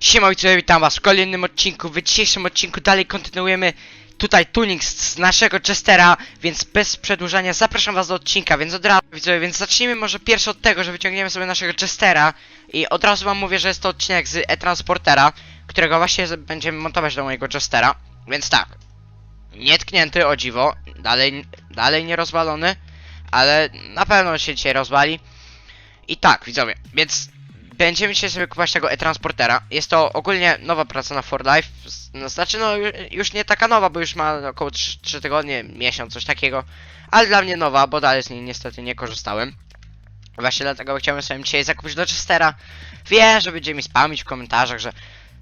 Siema widzowie, witam was w kolejnym odcinku. W dzisiejszym odcinku dalej kontynuujemy tutaj tuning z, z naszego Chestera, więc bez przedłużania zapraszam was do odcinka, więc od razu widzowie, więc zacznijmy może pierwszy od tego, że wyciągniemy sobie naszego Chestera i od razu wam mówię, że jest to odcinek z e-transportera, którego właśnie będziemy montować do mojego Chestera, więc tak. Nietknięty, o dziwo, dalej, dalej nie rozwalony, ale na pewno się dzisiaj rozwali. I tak, widzowie, więc będziemy dzisiaj sobie kupować tego e-transportera. Jest to ogólnie nowa praca na For Life. No, znaczy, no ju- już nie taka nowa, bo już ma około 3, 3 tygodnie, miesiąc, coś takiego. Ale dla mnie nowa, bo dalej z niej niestety nie korzystałem. Właśnie dlatego chciałem sobie dzisiaj zakupić do Chestera. Wiem, że będzie mi spamić w komentarzach, że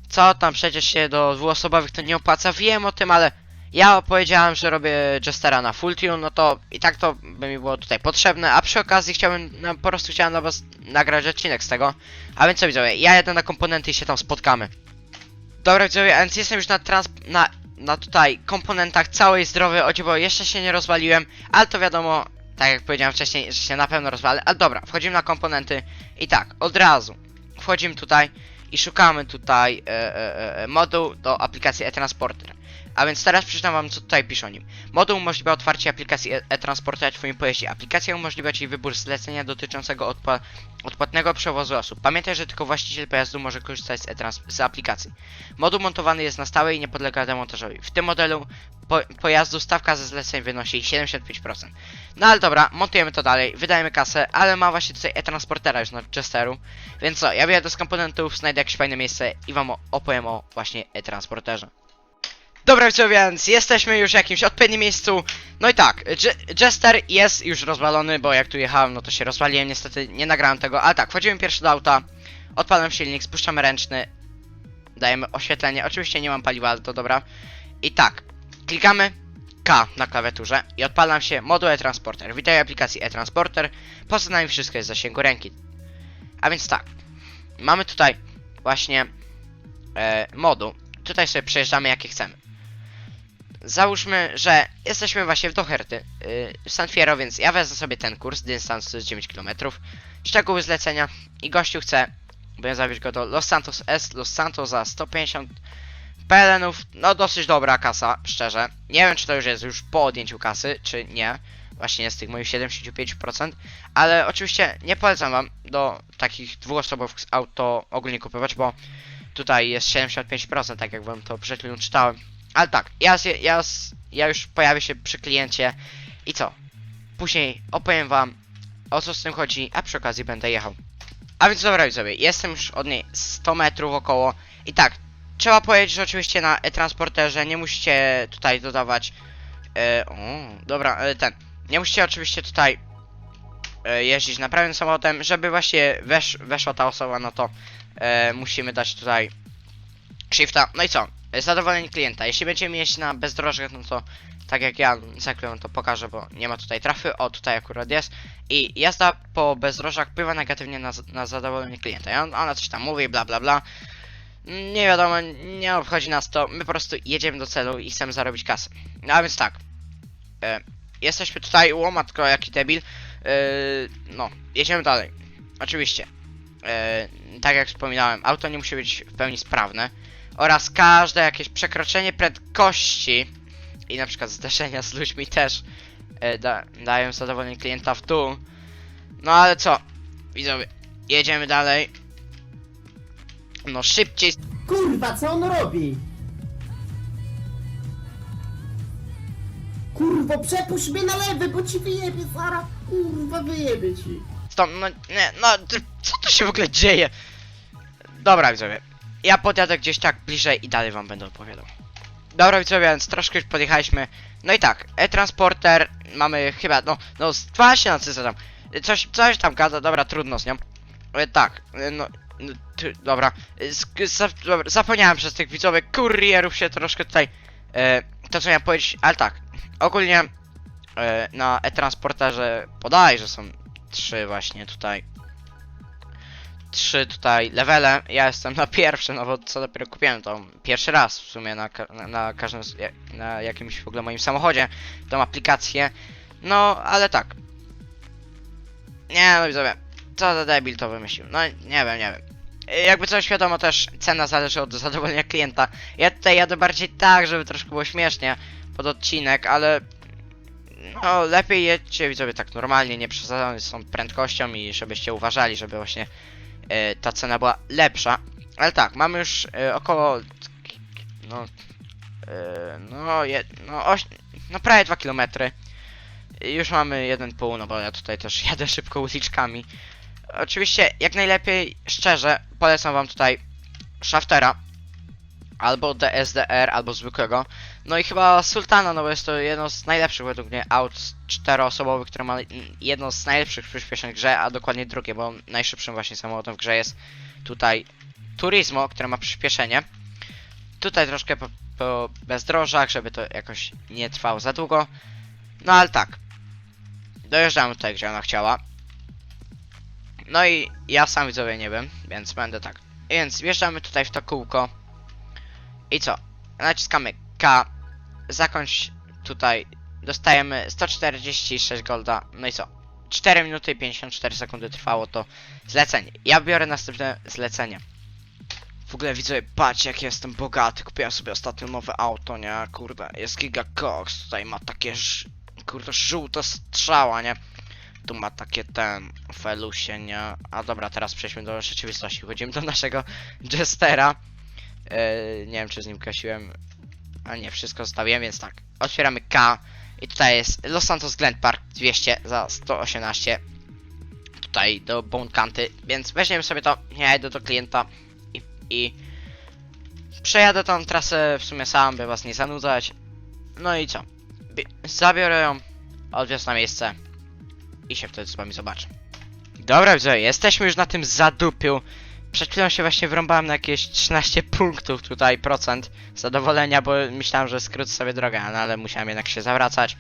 co tam przecież się do dwuosobowych to nie opłaca. Wiem o tym, ale ja powiedziałem, że robię Jestera na full tune, no to i tak to by mi było tutaj potrzebne, a przy okazji chciałem, no, po prostu chciałem dla was nagrać odcinek z tego. A więc co widzowie, ja jedę na komponenty i się tam spotkamy. Dobra widzowie, a więc jestem już na trans... na, na tutaj komponentach całej zdrowy, o bo jeszcze się nie rozwaliłem, ale to wiadomo, tak jak powiedziałem wcześniej, że się na pewno rozwalę. Ale dobra, wchodzimy na komponenty i tak, od razu wchodzimy tutaj i szukamy tutaj e, e, e, moduł do aplikacji e-transporter. A więc teraz przeczytam wam co tutaj pisze o nim. Moduł umożliwia otwarcie aplikacji e- e-transportera w twoim pojeździe. Aplikacja umożliwia ci wybór zlecenia dotyczącego odpłatnego przewozu osób. Pamiętaj, że tylko właściciel pojazdu może korzystać z, e-trans- z aplikacji. Moduł montowany jest na stałe i nie podlega demontażowi. W tym modelu po pojazdu stawka ze zleceń wynosi 75%. No ale dobra, montujemy to dalej, wydajemy kasę, ale ma właśnie tutaj e-transportera już na Chesteru. Więc co, ja wyjadę z komponentów, znajdę jakieś fajne miejsce i wam opowiem o właśnie e-transporterze. Dobra widzowie, więc jesteśmy już w jakimś odpowiednim miejscu. No i tak, Je- Jester jest już rozwalony, bo jak tu jechałem, no to się rozwaliłem, niestety nie nagrałem tego, ale tak, wchodzimy pierwszy do auta, odpalam silnik, spuszczamy ręczny, dajemy oświetlenie, oczywiście nie mam paliwa, ale to dobra. I tak, klikamy K na klawiaturze i odpalam się moduł e-transporter. Witaj aplikacji e-transporter, poza nami wszystko jest w zasięgu ręki. A więc tak, mamy tutaj właśnie e, moduł, tutaj sobie przejeżdżamy jakie chcemy. Załóżmy, że jesteśmy właśnie w Doherty, yy, w San Fierro, więc ja wezmę sobie ten kurs, dystans to jest 9 km, szczegóły zlecenia i gościu chce, bo ja zawieźć go do Los Santos S, Los Santos za 150 pelenów, no dosyć dobra kasa, szczerze. Nie wiem, czy to już jest już po odjęciu kasy, czy nie, właśnie z tych moich 75%, ale oczywiście nie polecam wam do takich dwuosobowych auto ogólnie kupować, bo tutaj jest 75%, tak jak wam to przed chwilą czytałem. Ale tak, ja, ja, ja już pojawię się przy kliencie i co? Później opowiem wam o co z tym chodzi, a przy okazji będę jechał. A więc dobra widzowie, jestem już od niej 100 metrów około i tak, trzeba powiedzieć, że oczywiście na e-transporterze nie musicie tutaj dodawać e, o, dobra, e, ten, nie musicie oczywiście tutaj e, jeździć naprawionym samochodem, żeby właśnie wesz, weszła ta osoba, no to e, musimy dać tutaj shifta, no i co? Zadowolenie klienta. Jeśli będziemy jeździć na bezdrożach, no to tak jak ja za chwilę wam to pokażę, bo nie ma tutaj trafy, o tutaj akurat jest. I jazda po bezdrożach wpływa negatywnie na, na zadowolenie klienta. I on, ona coś tam mówi, bla bla bla. Nie wiadomo, nie obchodzi nas to. My po prostu jedziemy do celu i chcemy zarobić kasę. No a więc tak. E, jesteśmy tutaj, łomatko, jaki debil. E, no, jedziemy dalej. Oczywiście. E, tak jak wspominałem, auto nie musi być w pełni sprawne oraz każde jakieś przekroczenie prędkości i na przykład zderzenia z ludźmi też e, da, dają zadowolenie klienta w dół. No ale co, widzowie, jedziemy dalej. No szybciej, Kurwa, co on robi? Kurwo, przepuść mnie na lewy, bo ci wyjebie Sara. Kurwa, wyjebie ci. stąd, no nie, no co tu się w ogóle dzieje? Dobra widzowie, ja podjadę gdzieś tak bliżej i dalej wam będę opowiadał. Dobra widzowie, więc troszkę już podjechaliśmy. No i tak, e-transporter mamy chyba, no, no z 12 na cyce tam. Coś, coś tam gada, dobra, trudno z nią. E, tak, e, no, no ty, dobra. E, dobra. Zapomniałem przez tych widzowych kurierów się troszkę tutaj, e, to co miałem powiedzieć, ale tak, ogólnie e, na e-transporterze podaj, że są trzy właśnie tutaj trzy tutaj levele. Ja jestem na pierwszym, no bo co dopiero kupiłem to pierwszy raz w sumie na, na, każdym, na jakimś w ogóle moim samochodzie tą aplikację. No, ale tak. Nie no widzowie, co za debil to wymyślił. No nie wiem, nie wiem. jakby coś wiadomo też, cena zależy od zadowolenia klienta. Ja tutaj jadę bardziej tak, żeby troszkę było śmiesznie pod odcinek, ale no lepiej jedźcie widzowie tak normalnie, nie przesadzając z tą prędkością i żebyście uważali, żeby właśnie ta cena była lepsza. Ale tak, mamy już y, około no y, no, je, no, oś, no prawie 2 km. Już mamy 1,5, no bo ja tutaj też jadę szybko uliczkami. Oczywiście, jak najlepiej, szczerze, polecam wam tutaj Shaftera. Albo DSDR, albo zwykłego. No i chyba Sultana, no bo jest to jedno z najlepszych według mnie aut czteroosobowych, które ma jedno z najlepszych przyspieszeń w grze, a dokładnie drugie, bo najszybszym właśnie samochodem w grze jest tutaj Turismo, które ma przyspieszenie. Tutaj troszkę po, po bezdrożach, żeby to jakoś nie trwało za długo. No ale tak. Dojeżdżamy tutaj, gdzie ona chciała. No i ja sam widzowie nie wiem, więc będę tak. Więc wjeżdżamy tutaj w to kółko. I co? Naciskamy K. Zakończ tutaj. Dostajemy 146 golda. No i co? 4 minuty i 54 sekundy trwało to zlecenie. Ja biorę następne zlecenie. W ogóle widzę, patrz jak jestem bogaty, kupiłem sobie ostatnio nowe auto, nie, kurde, jest Giga Cox, tutaj ma takie, kurde, żółte strzała, nie, tu ma takie ten, felusie, nie, a dobra, teraz przejdźmy do rzeczywistości, chodzimy do naszego Jestera, yy, nie wiem czy z nim kasiłem, a nie, wszystko zostawiłem, więc tak, otwieramy K i tutaj jest Los Santos Glen Park 200 za 118, tutaj do Bone Canty, więc weźmiemy sobie to, ja idę do klienta, i przejadę tą trasę w sumie sam, by was nie zanudzać. No i co? Bi- Zabiorę ją, odwiozę na miejsce i się wtedy z wami zobaczę. Dobra, widzę, jesteśmy już na tym zadupiu. Przed chwilą się właśnie wrąbałem na jakieś 13 punktów tutaj, procent zadowolenia, bo myślałem, że skrócę sobie drogę, no ale musiałem jednak się zawracać.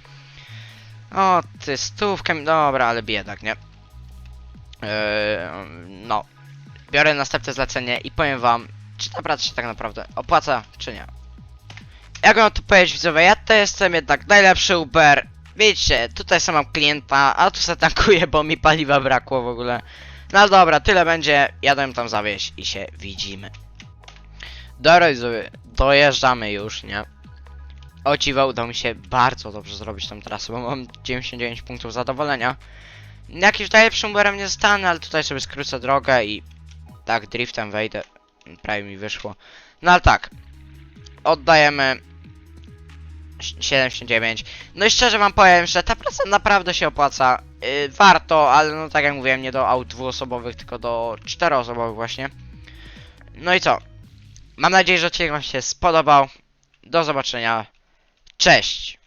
O, ty stówkę, dobra, ale biedak, nie? Yy, no, biorę następne zlecenie i powiem wam, czy ta praca się tak naprawdę opłaca, czy nie. Jak mam to powiedzieć widzowie, ja to jestem jednak najlepszy Uber. Wiecie, tutaj sam mam klienta, a tu se tankuję, bo mi paliwa brakło w ogóle. No dobra, tyle będzie, jadę tam zawieźć i się widzimy. Dobra dojeżdżamy już, nie? O dziwo, udało mi się bardzo dobrze zrobić tą trasę, bo mam 99 punktów zadowolenia. Jakiś najlepszym Uberem nie zostanę, ale tutaj sobie skrócę drogę i tak, driftem wejdę. Prawie mi wyszło. No ale tak. Oddajemy 79. No i szczerze wam powiem, że ta praca naprawdę się opłaca. Yy, warto, ale no tak jak mówiłem, nie do aut dwuosobowych, tylko do czteroosobowych właśnie. No i co? Mam nadzieję, że odcinek wam się spodobał. Do zobaczenia. Cześć!